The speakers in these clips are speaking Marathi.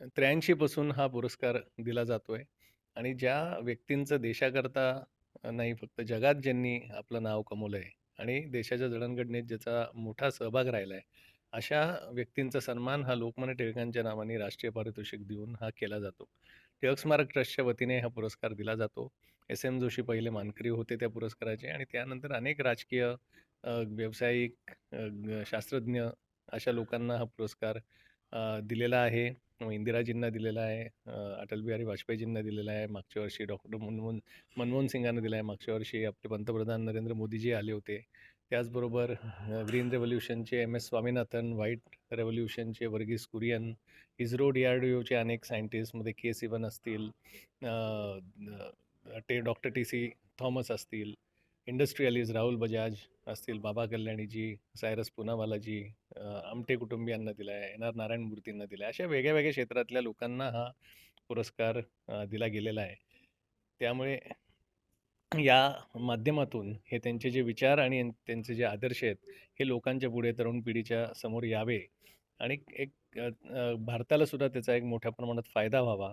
त्र्याऐंशीपासून हा पुरस्कार दिला जातोय आणि ज्या व्यक्तींचं देशाकरता नाही फक्त जगात ज्यांनी आपलं नाव कमवलं आहे आणि देशाच्या जडणघडणीत ज्याचा मोठा सहभाग राहिला आहे अशा व्यक्तींचा सन्मान हा लोकमान्य टिळकांच्या नावाने राष्ट्रीय पारितोषिक देऊन हा केला जातो. टिळक स्मारक ट्रस्टच्या वतीने हा पुरस्कार दिला जातो. एस एम जोशी पहिले मानकरी होते त्या पुरस्काराचे आणि त्यानंतर अनेक राजकीय व्यावसायिक शास्त्रज्ञ अशा लोकांना हा पुरस्कार दिलेला आहे. इंदिराजींना दिलेला आहे अटल बिहारी वाजपेयीजींना दिलेला आहे मागच्या वर्षी डॉक्टर मनमोहन मनमोहन सिंगांना दिला आहे मागच्या वर्षी आपले पंतप्रधान नरेंद्र मोदीजी आले होते. त्याचबरोबर ग्रीन रेव्होल्युशनचे M. S. Swaminathan white रेव्होल्युशनचे Verghese Kurien ISRO D R D ओचे अनेक सायंटिस्टमध्ये के सिवन असतील टे ते डॉक्टर टी सी थॉमस असतील इंडस्ट्रियलिस्ट राहुल बजाज असतील बाबा कल्याणीजी सायरस पुनावालाजी आमटे कुटुंबियांना दिला आहे एन आर नारायण मूर्तींना दिला आहे अशा वेगळ्या वेगळ्या क्षेत्रातल्या लोकांना हा पुरस्कार दिला गेलेला आहे. त्यामुळे या माध्यमातून हे त्यांचे जे विचार आणि त्यांचे जे आदर्श आहेत हे लोकांच्या पुढे तरुण पिढीच्या समोर यावे आणि एक भारतालासुद्धा भारताला सुद्धा त्याचा एक मोठ्या प्रमाणात फायदा व्हावा.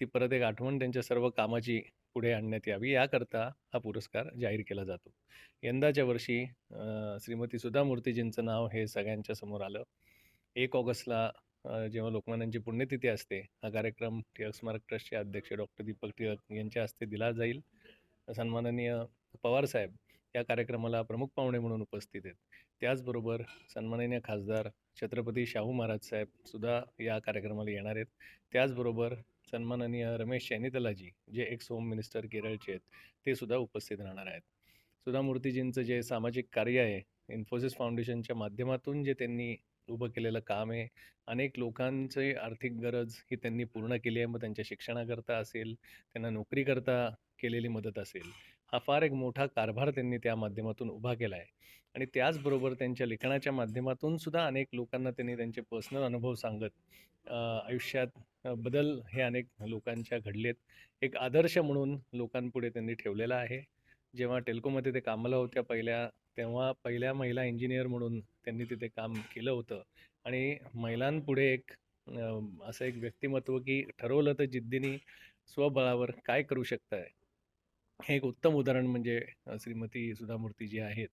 ती परत एक आठवण त्यांच्या सर्व कामाची पुढे आणण्यात यावी याकरता हा पुरस्कार जाहीर केला जातो. यंदाच्या वर्षी श्रीमती सुधा मूर्तीजींचं नाव हे सगळ्यांच्या समोर आलं. एक ऑगस्टला जेव्हा लोकमान्यांची पुण्यतिथी असते हा कार्यक्रम टिळक स्मारक ट्रस्टचे अध्यक्ष डॉक्टर दीपक टिळक यांच्या हस्ते दिला जाईल. सन्माननीय पवारसाहेब या कार्यक्रमाला प्रमुख पाहुणे म्हणून उपस्थित आहेत. त्याचबरोबर सन्माननीय खासदार छत्रपती शाहू महाराज साहेब सुद्धा या कार्यक्रमाला येणार आहेत. त्याचबरोबर सन्माननीय रमेश चैनितलाजी जे एक्स होम मिनिस्टर केरळचे आहेत ते सुद्धा उपस्थित राहणार आहेत. सुधा मूर्तीजींचं जे सामाजिक कार्य आहे इन्फोसिस फाउंडेशनच्या माध्यमातून जे त्यांनी उभं केलेलं काम आहे अनेक लोकांचे आर्थिक गरज ही त्यांनी पूर्ण केली आहे. मग त्यांच्या शिक्षणाकरता असेल त्यांना नोकरीकरता केलेली मदत असेल हा फार एक मोठा कारभार त्यांनी त्या माध्यमातून उभा केला आहे. आणि त्याचबरोबर त्यांच्या लिखाणाच्या माध्यमातून सुद्धा अनेक लोकांना त्यांनी त्यांचे पर्सनल अनुभव सांगत आयुष्यात बदल हे अनेक लोकांच्या घडलेत. एक आदर्श म्हणून लोकांपुढे त्यांनी ठेवलेला आहे. जेव्हा टेल्कोमध्ये ते कामाला होत्या पहिल्या तेव्हा पहिल्या महिला इंजिनियर म्हणून त्यांनी तिथे काम केलं होतं. आणि महिलांपुढे एक असं एक व्यक्तिमत्व की ठरवलं तर जिद्दीने स्वबळावर काय करू शकताय? हे एक उत्तम उदाहरण म्हणजे श्रीमती सुधामूर्ती जी आहेत.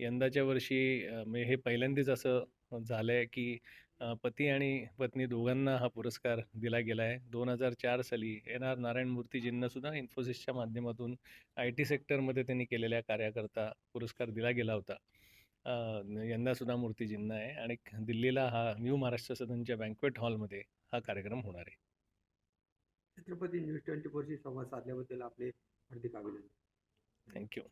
यंदाच्या वर्षी म्हणजे हे पहिल्यांदाच असं झालं आहे की पती आणि पत्नी दोघांना हा पुरस्कार दिला गेला आहे. दोन हजार चार साली एन आर नारायण मूर्तीजींना सुद्धा इन्फोसिसच्या माध्यमातून आय टी सेक्टरमध्ये त्यांनी केलेल्या कार्याकरता पुरस्कार दिला गेला होता. यंदा सुद्धा मूर्तीजींना आहे आणि दिल्लीला हा न्यू महाराष्ट्र सदनच्या बँकवेट हॉलमध्ये हा कार्यक्रम होणार आहे. छत्रपती न्यूज ट्वेंटी फोरशी संवाद साधल्याबद्दल आपले हार्दिक अभिनंदन. थँक्यू